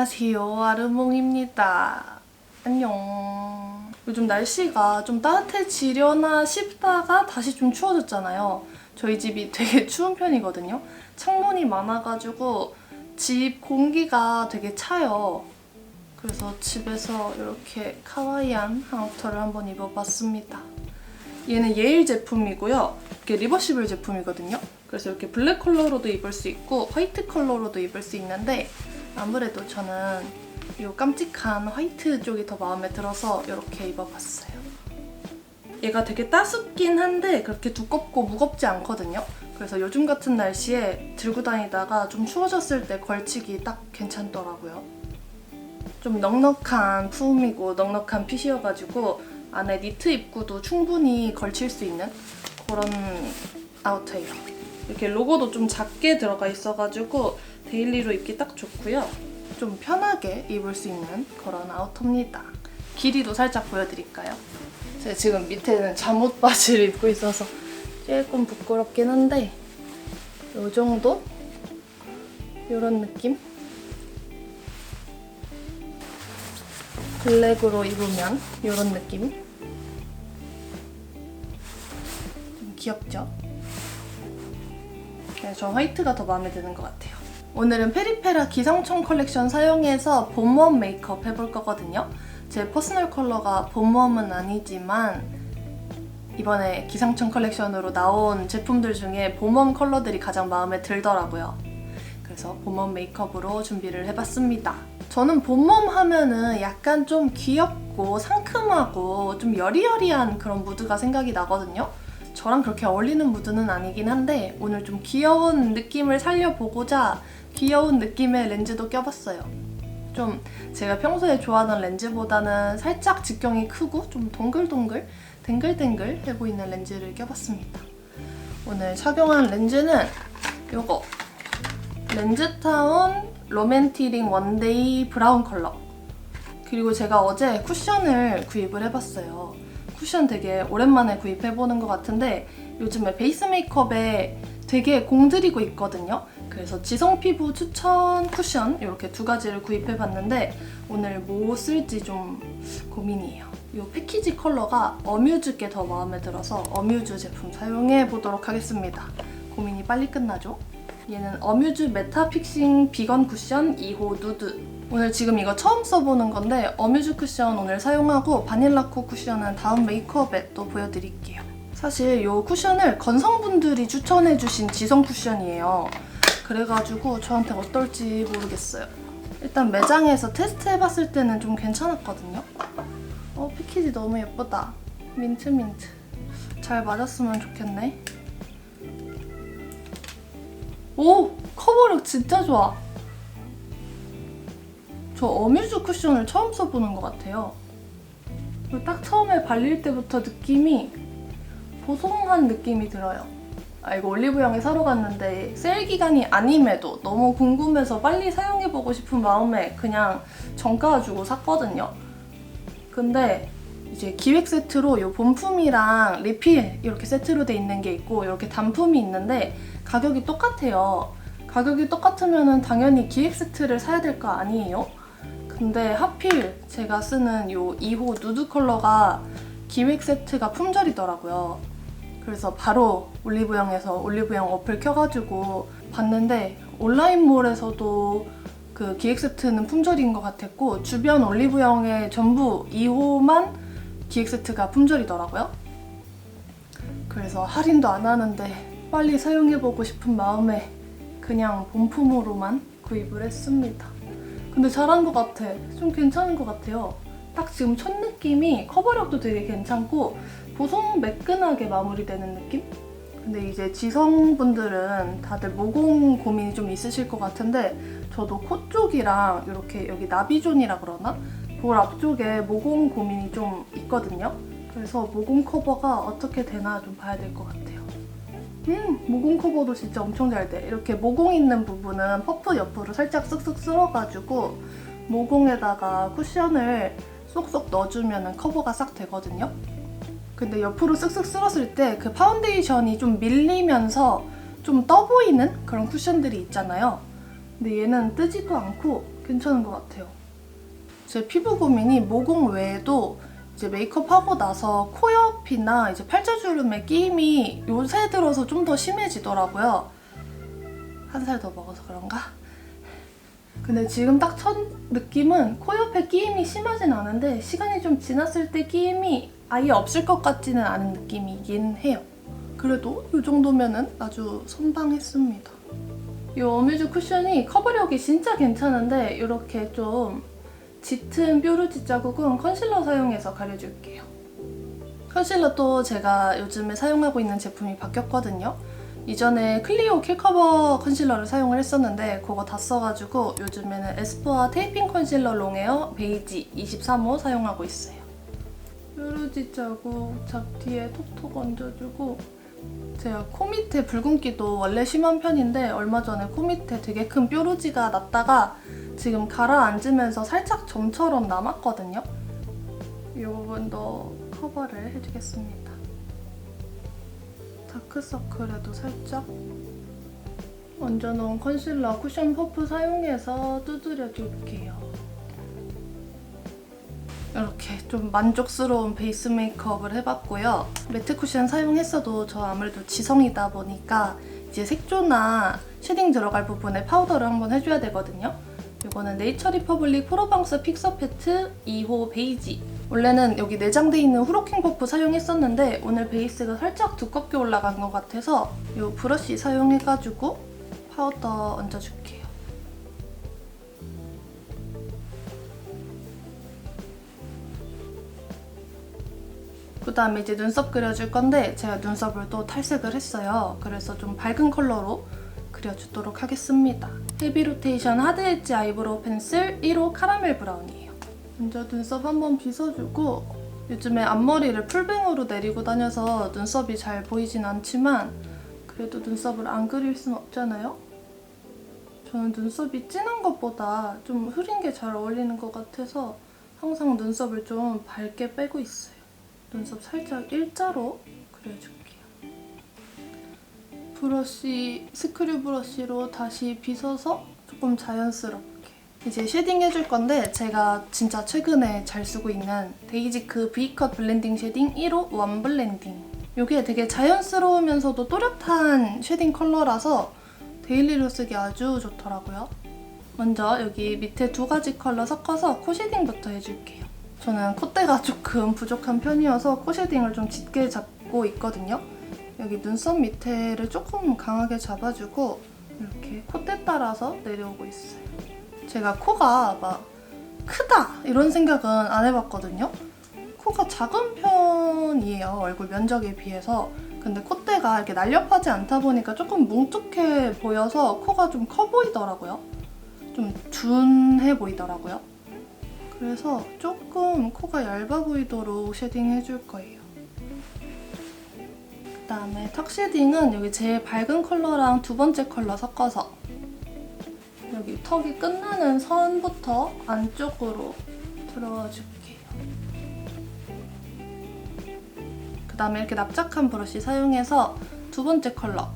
안녕하세요. 아르몽입니다. 안녕. 요즘 날씨가 좀 따뜻해지려나 싶다가 다시 좀 추워졌잖아요. 저희 집이 되게 추운 편이거든요. 창문이 많아가지고 집 공기가 되게 차요. 그래서 집에서 이렇게 카와이한 아우터를 한번 입어봤습니다. 얘는 예일 제품이고요. 이게 리버시블 제품이거든요. 그래서 이렇게 블랙 컬러로도 입을 수 있고 화이트 컬러로도 입을 수 있는데 아무래도 저는 이 깜찍한 화이트 쪽이 더 마음에 들어서 이렇게 입어봤어요. 얘가 되게 따숩긴 한데 그렇게 두껍고 무겁지 않거든요. 그래서 요즘 같은 날씨에 들고 다니다가 좀 추워졌을 때 걸치기 딱 괜찮더라고요. 좀 넉넉한 품이고 넉넉한 핏이어가지고 안에 니트 입고도 충분히 걸칠 수 있는 그런 아우터예요. 이렇게 로고도 좀 작게 들어가 있어가지고 데일리로 입기 딱 좋고요. 좀 편하게 입을 수 있는 그런 아우터입니다. 길이도 살짝 보여드릴까요? 제가 지금 밑에는 잠옷 바지를 입고 있어서 조금 부끄럽긴 한데 이 정도? 이런 느낌? 블랙으로 입으면 이런 느낌? 좀 귀엽죠? 네, 저 화이트가 더 마음에 드는 것 같아요. 오늘은 페리페라 기상청 컬렉션 사용해서 봄웜 메이크업 해볼 거거든요. 제 퍼스널 컬러가 봄웜은 아니지만 이번에 기상청 컬렉션으로 나온 제품들 중에 봄웜 컬러들이 가장 마음에 들더라고요. 그래서 봄웜 메이크업으로 준비를 해봤습니다. 저는 봄웜 하면은 약간 좀 귀엽고 상큼하고 좀 여리여리한 그런 무드가 생각이 나거든요. 저랑 그렇게 어울리는 무드는 아니긴 한데 오늘 좀 귀여운 느낌을 살려보고자 귀여운 느낌의 렌즈도 껴봤어요. 좀 제가 평소에 좋아하는 렌즈보다는 살짝 직경이 크고 좀 동글동글, 댕글댕글 해 보이는 렌즈를 껴봤습니다. 오늘 착용한 렌즈는 요거 렌즈타운 로맨티링 원데이 브라운 컬러 그리고 제가 어제 쿠션을 구입을 해봤어요. 쿠션 되게 오랜만에 구입해보는 것 같은데 요즘에 베이스 메이크업에 되게 공들이고 있거든요. 그래서 지성 피부 추천 쿠션 이렇게 두 가지를 구입해봤는데 오늘 뭐 쓸지 좀 고민이에요. 이 패키지 컬러가 어뮤즈께 더 마음에 들어서 어뮤즈 제품 사용해 보도록 하겠습니다. 고민이 빨리 끝나죠? 얘는 어뮤즈 메타픽싱 비건 쿠션 2호 누드 오늘 지금 이거 처음 써보는 건데 어뮤즈 쿠션 오늘 사용하고 바닐라코 쿠션은 다음 메이크업에 또 보여드릴게요. 사실 이 쿠션을 건성분들이 추천해주신 지성 쿠션이에요. 그래가지고 저한테 어떨지 모르겠어요. 일단 매장에서 테스트해봤을 때는 좀 괜찮았거든요. 어 패키지 너무 예쁘다. 민트 민트. 잘 맞았으면 좋겠네. 오! 커버력 진짜 좋아. 저 어뮤즈 쿠션을 처음 써보는 것 같아요. 딱 처음에 발릴 때부터 느낌이 보송한 느낌이 들어요. 아 이거 올리브영에 사러 갔는데 세일 기간이 아님에도 너무 궁금해서 빨리 사용해보고 싶은 마음에 그냥 정가 주고 샀거든요. 근데 이제 기획 세트로 이 본품이랑 리필 이렇게 세트로 돼 있는 게 있고 이렇게 단품이 있는데 가격이 똑같아요. 가격이 똑같으면 당연히 기획 세트를 사야 될 거 아니에요? 근데 하필 제가 쓰는 이 2호 누드 컬러가 기획 세트가 품절이더라고요. 그래서 바로 올리브영에서 올리브영 어플 켜가지고 봤는데 온라인몰에서도 그 기획 세트는 품절인 것 같았고 주변 올리브영에 전부 2호만 기획 세트가 품절이더라고요. 그래서 할인도 안 하는데 빨리 사용해보고 싶은 마음에 그냥 본품으로만 구입을 했습니다. 근데 잘한 것 같아. 좀 괜찮은 것 같아요. 딱 지금 첫 느낌이 커버력도 되게 괜찮고 보송 매끈하게 마무리되는 느낌? 근데 이제 지성분들은 다들 모공 고민이 좀 있으실 것 같은데 저도 코 쪽이랑 이렇게 여기 나비존이라 그러나? 볼 앞쪽에 모공 고민이 좀 있거든요. 그래서 모공 커버가 어떻게 되나 좀 봐야 될 것 같아요. 음, 모공 커버도 진짜 엄청 잘 돼. 이렇게 모공 있는 부분은 퍼프 옆으로 살짝 쓱쓱 쓸어가지고 모공에다가 쿠션을 쏙쏙 넣어주면 커버가 싹 되거든요. 근데 옆으로 쓱쓱 쓸었을 때 그 파운데이션이 좀 밀리면서 좀 떠 보이는 그런 쿠션들이 있잖아요. 근데 얘는 뜨지도 않고 괜찮은 것 같아요. 제 피부 고민이 모공 외에도 이제 메이크업 하고 나서 코 옆이나 이제 팔자주름에 끼임이 요새 들어서 좀 더 심해지더라고요. 한 살 더 먹어서 그런가? 근데 지금 딱 첫 느낌은 코 옆에 끼임이 심하진 않은데 시간이 좀 지났을 때 끼임이 아예 없을 것 같지는 않은 느낌이긴 해요. 그래도 이 정도면은 아주 선방했습니다. 이 어뮤즈 쿠션이 커버력이 진짜 괜찮은데 이렇게 좀 짙은 뾰루지 자국은 컨실러 사용해서 가려줄게요. 컨실러도 제가 요즘에 사용하고 있는 제품이 바뀌었거든요. 이전에 클리오 킬커버 컨실러를 사용을 했었는데 그거 다 써가지고 요즘에는 에스쁘아 테이핑 컨실러 롱에어 베이지 23호 사용하고 있어요. 뾰루지 자국 잡티에 톡톡 얹어주고 제가 코 밑에 붉은기도 원래 심한 편인데 얼마 전에 코 밑에 되게 큰 뾰루지가 났다가 지금 가라앉으면서 살짝 점처럼 남았거든요. 이 부분도 커버를 해주겠습니다. 다크서클에도 살짝 얹어놓은 컨실러 쿠션 퍼프 사용해서 두드려줄게요. 이렇게 좀 만족스러운 베이스 메이크업을 해봤고요. 매트 쿠션 사용했어도 저 아무래도 지성이다 보니까 이제 색조나 쉐딩 들어갈 부분에 파우더를 한번 해줘야 되거든요. 이거는 네이처 리퍼블릭 프로방스 픽서 페트 2호 베이지. 원래는 여기 내장돼 있는 후로킹 퍼프 사용했었는데 오늘 베이스가 살짝 두껍게 올라간 것 같아서 이 브러쉬 사용해가지고 파우더 얹어줄게요. 그 다음에 이제 눈썹 그려줄 건데 제가 눈썹을 또 탈색을 했어요. 그래서 좀 밝은 컬러로 그려주도록 하겠습니다. 헤비 로테이션 하드 엣지 아이브로우 펜슬 1호 카라멜 브라운이에요. 먼저 눈썹 한번 빗어주고 요즘에 앞머리를 풀뱅으로 내리고 다녀서 눈썹이 잘 보이진 않지만 그래도 눈썹을 안 그릴 순 없잖아요? 저는 눈썹이 진한 것보다 좀 흐린 게 잘 어울리는 것 같아서 항상 눈썹을 좀 밝게 빼고 있어요. 눈썹 살짝 일자로 그려줄게요. 브러쉬, 스크류 브러쉬로 다시 빗어서 조금 자연스럽게 이제 쉐딩 해줄 건데 제가 진짜 최근에 잘 쓰고 있는 데이지크 V컷 블렌딩 쉐딩 1호 원 블렌딩 이게 되게 자연스러우면서도 또렷한 쉐딩 컬러라서 데일리로 쓰기 아주 좋더라고요. 먼저 여기 밑에 두 가지 컬러 섞어서 코 쉐딩부터 해줄게요. 저는 콧대가 조금 부족한 편이어서 코 쉐딩을 좀 짙게 잡고 있거든요. 여기 눈썹 밑에를 조금 강하게 잡아주고 이렇게 콧대 따라서 내려오고 있어요. 제가 코가 막 크다 이런 생각은 안 해봤거든요. 코가 작은 편이에요. 얼굴 면적에 비해서. 근데 콧대가 이렇게 날렵하지 않다 보니까 조금 뭉툭해 보여서 코가 좀 커 보이더라고요. 좀 둔해 보이더라고요. 그래서 조금 코가 얇아 보이도록 쉐딩 해줄 거예요. 그 다음에 턱 쉐딩은 여기 제일 밝은 컬러랑 두 번째 컬러 섞어서 턱이 끝나는 선부터 안쪽으로 들어와 줄게요. 그 다음에 이렇게 납작한 브러쉬 사용해서 두 번째 컬러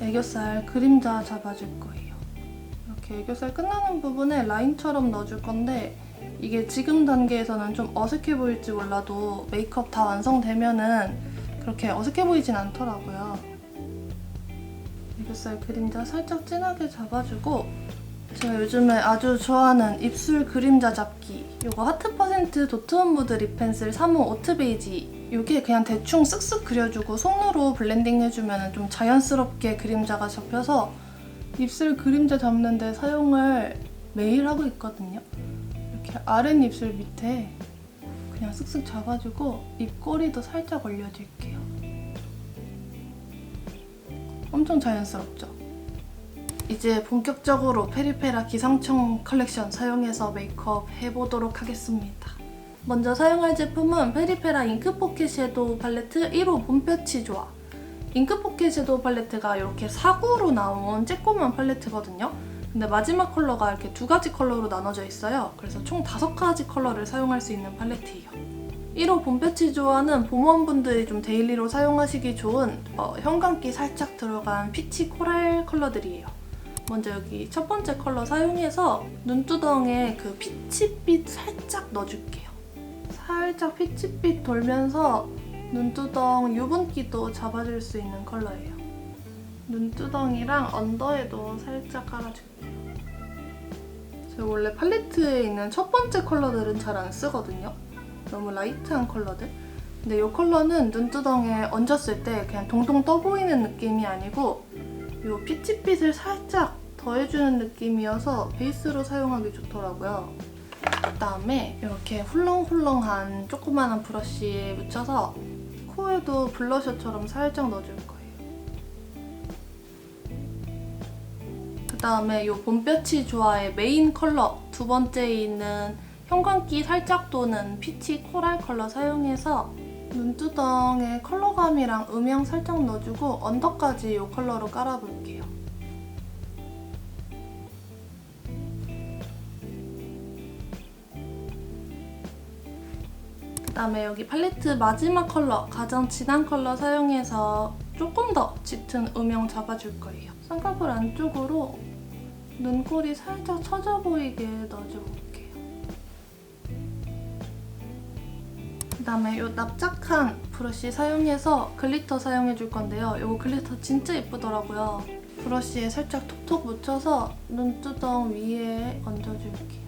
애교살 그림자 잡아줄 거예요. 이렇게 애교살 끝나는 부분에 라인처럼 넣어줄 건데 이게 지금 단계에서는 좀 어색해 보일지 몰라도 메이크업 다 완성되면은 그렇게 어색해 보이진 않더라고요. 애교살 그림자 살짝 진하게 잡아주고 제가 요즘에 아주 좋아하는 입술 그림자 잡기 이거 하트 퍼센트 도트온 무드 립 펜슬 3호 오트 베이지 이게 그냥 대충 쓱쓱 그려주고 손으로 블렌딩 해주면 좀 자연스럽게 그림자가 잡혀서 입술 그림자 잡는데 사용을 매일 하고 있거든요. 이렇게 아랫입술 밑에 그냥 쓱쓱 잡아주고 입꼬리도 살짝 올려줄게요. 엄청 자연스럽죠? 이제 본격적으로 페리페라 기상청 컬렉션 사용해서 메이크업 해보도록 하겠습니다. 먼저 사용할 제품은 페리페라 잉크 포켓 섀도우 팔레트 1호 봄볕이 좋아. 잉크 포켓 섀도우 팔레트가 이렇게 사구로 나온 쬐꼬만 팔레트거든요. 근데 마지막 컬러가 이렇게 두 가지 컬러로 나눠져 있어요. 그래서 총 다섯 가지 컬러를 사용할 수 있는 팔레트예요. 1호 봄볕이 좋아는 봄원분들이 좀 데일리로 사용하시기 좋은 어, 형광기 살짝 들어간 피치 코랄 컬러들이에요. 먼저 여기 첫 번째 컬러 사용해서 눈두덩에 그 피치빛 살짝 넣어줄게요. 살짝 피치빛 돌면서 눈두덩 유분기도 잡아줄 수 있는 컬러예요. 눈두덩이랑 언더에도 살짝 깔아줄게요. 제가 원래 팔레트에 있는 첫 번째 컬러들은 잘 안 쓰거든요. 너무 라이트한 컬러들. 근데 이 컬러는 눈두덩에 얹었을 때 그냥 동동 떠 보이는 느낌이 아니고 이 피치빛을 살짝 더해주는 느낌이어서 베이스로 사용하기 좋더라고요. 그다음에 이렇게 훌렁훌렁한 조그마한 브러쉬에 묻혀서 코에도 블러셔처럼 살짝 넣어줄 거예요. 그다음에 이 봄볕이 좋아의 메인 컬러 두 번째에 있는 형광기 살짝 도는 피치 코랄 컬러 사용해서 눈두덩에 컬러감이랑 음영 살짝 넣어주고 언더까지 이 컬러로 깔아볼게요. 그다음에 여기 팔레트 마지막 컬러 가장 진한 컬러 사용해서 조금 더 짙은 음영 잡아줄 거예요. 쌍꺼풀 안쪽으로 눈꼬리 살짝 처져 보이게 넣어줘 그다음에 이 납작한 브러쉬 사용해서 글리터 사용해 줄 건데요. 이 글리터 진짜 예쁘더라고요. 브러쉬에 살짝 톡톡 묻혀서 눈두덩 위에 얹어줄게요.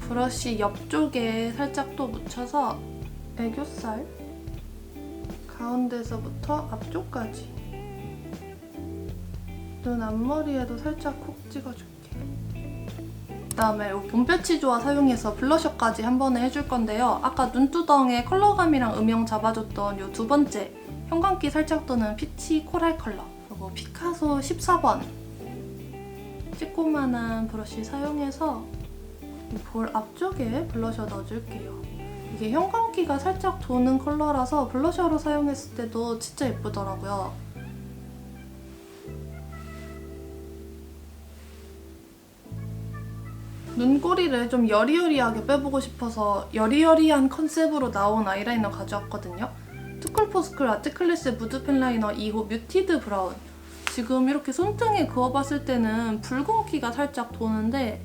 브러쉬 옆쪽에 살짝 또 묻혀서 애교살 가운데서부터 앞쪽까지 눈 앞머리에도 살짝 콕 찍어줄게요. 그다음에 좋아 사용해서 블러셔까지 한 번에 해줄 건데요. 아까 눈두덩에 컬러감이랑 음영 잡아줬던 이 두 번째 형광기 살짝 도는 피치 코랄 컬러 그리고 피카소 14번 찌꼬만한 브러쉬 사용해서 이볼 앞쪽에 블러셔 넣어줄게요. 이게 형광기가 살짝 도는 컬러라서 블러셔로 사용했을 때도 진짜 예쁘더라고요. 눈꼬리를 좀 여리여리하게 빼보고 싶어서 여리여리한 컨셉으로 나온 아이라이너 가져왔거든요. 투쿨포스쿨 아트클래스 무드 펜 라이너 2호 뮤티드 브라운. 지금 이렇게 손등에 그어봤을 때는 붉은기가 살짝 도는데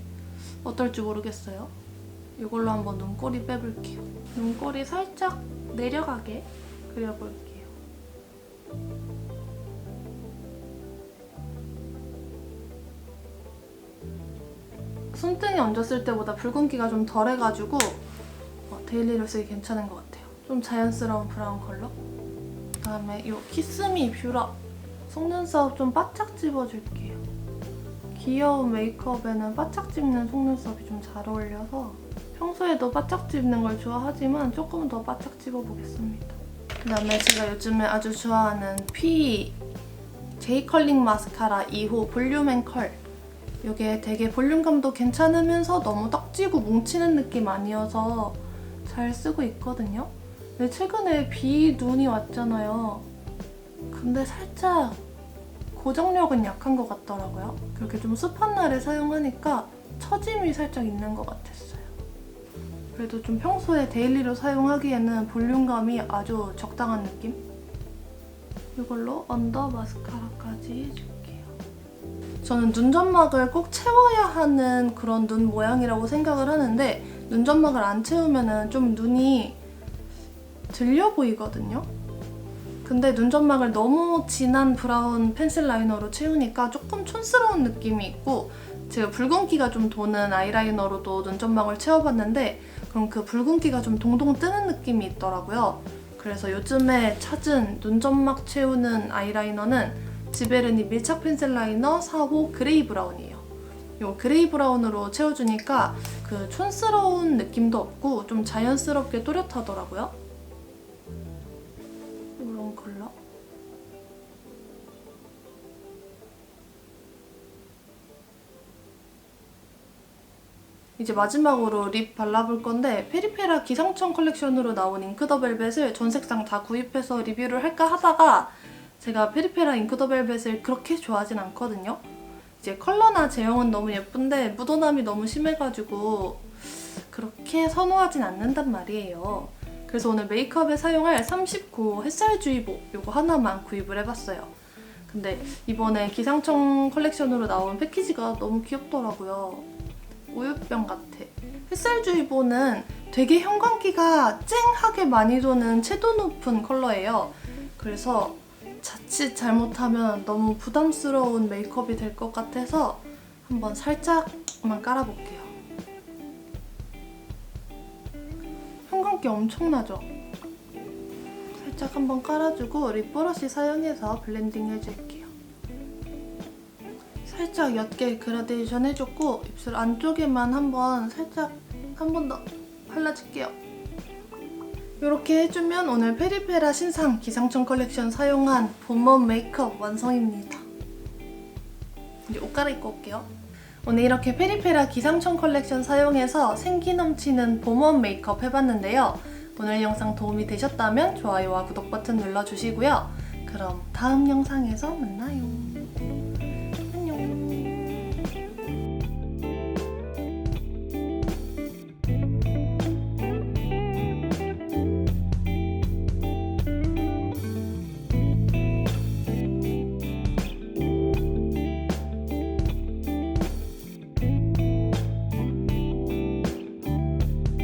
어떨지 모르겠어요. 이걸로 한번 눈꼬리 빼볼게요. 눈꼬리 살짝 내려가게 그려볼게요. 손등에 얹었을 때보다 붉은기가 좀 덜해가지고 어, 데일리로 쓰기 괜찮은 것 같아요. 좀 자연스러운 브라운 컬러. 그다음에 이 키스미 뷰러 속눈썹 좀 바짝 집어줄게요. 귀여운 메이크업에는 바짝 찝는 속눈썹이 좀 잘 어울려서 평소에도 바짝 찝는 걸 좋아하지만 조금 더 바짝 찝어보겠습니다. 그다음에 제가 요즘에 아주 좋아하는 P 제이 컬링 마스카라 2호 볼륨 앤 컬. 이게 되게 볼륨감도 괜찮으면서 너무 떡지고 뭉치는 느낌 아니어서 잘 쓰고 있거든요. 근데 최근에 비 눈이 왔잖아요. 근데 살짝 고정력은 약한 것 같더라고요. 그렇게 좀 습한 날에 사용하니까 처짐이 살짝 있는 것 같았어요. 그래도 좀 평소에 데일리로 사용하기에는 볼륨감이 아주 적당한 느낌? 이걸로 언더 마스카라까지 해줄게요. 저는 눈점막을 꼭 채워야 하는 그런 눈 모양이라고 생각을 하는데 눈점막을 안 채우면 좀 눈이 들려 보이거든요. 근데 눈점막을 너무 진한 브라운 펜슬 라이너로 채우니까 조금 촌스러운 느낌이 있고 제가 붉은기가 좀 도는 아이라이너로도 눈점막을 채워봤는데 그럼 그 붉은기가 좀 동동 뜨는 느낌이 있더라고요. 그래서 요즘에 찾은 눈점막 채우는 아이라이너는 지베르니 밀착 펜슬 라이너 4호 그레이 브라운이에요. 이 그레이 브라운으로 채워주니까 그 촌스러운 느낌도 없고 좀 자연스럽게 또렷하더라고요. 이런 컬러. 이제 마지막으로 립 발라볼 건데 페리페라 기상청 컬렉션으로 나온 잉크 더 벨벳을 전 색상 다 구입해서 리뷰를 할까 하다가 제가 페리페라 잉크 더 벨벳을 그렇게 좋아하진 않거든요. 이제 컬러나 제형은 너무 예쁜데 묻어남이 너무 심해가지고 그렇게 선호하진 않는단 말이에요. 그래서 오늘 메이크업에 사용할 39 햇살주의보 요거 하나만 구입을 해봤어요. 근데 이번에 기상청 컬렉션으로 나온 패키지가 너무 귀엽더라고요. 우유병 같아. 햇살주의보는 되게 형광기가 쨍하게 많이 도는 채도 높은 컬러예요. 그래서 자칫 잘못하면 너무 부담스러운 메이크업이 될 것 같아서 한번 살짝만 깔아볼게요. 형광기 엄청나죠? 살짝 한번 깔아주고 립 브러쉬 사용해서 블렌딩 해줄게요. 살짝 옅게 그라데이션 해줬고 입술 안쪽에만 한번 살짝 한 번 더 발라줄게요. 이렇게 해주면 오늘 페리페라 신상 기상청 컬렉션 사용한 봄웜 메이크업 완성입니다. 이제 옷 갈아입고 올게요. 오늘 이렇게 페리페라 기상청 컬렉션 사용해서 생기 넘치는 봄웜 메이크업 해봤는데요. 오늘 영상 도움이 되셨다면 좋아요와 구독 버튼 눌러주시고요. 그럼 다음 영상에서 만나요.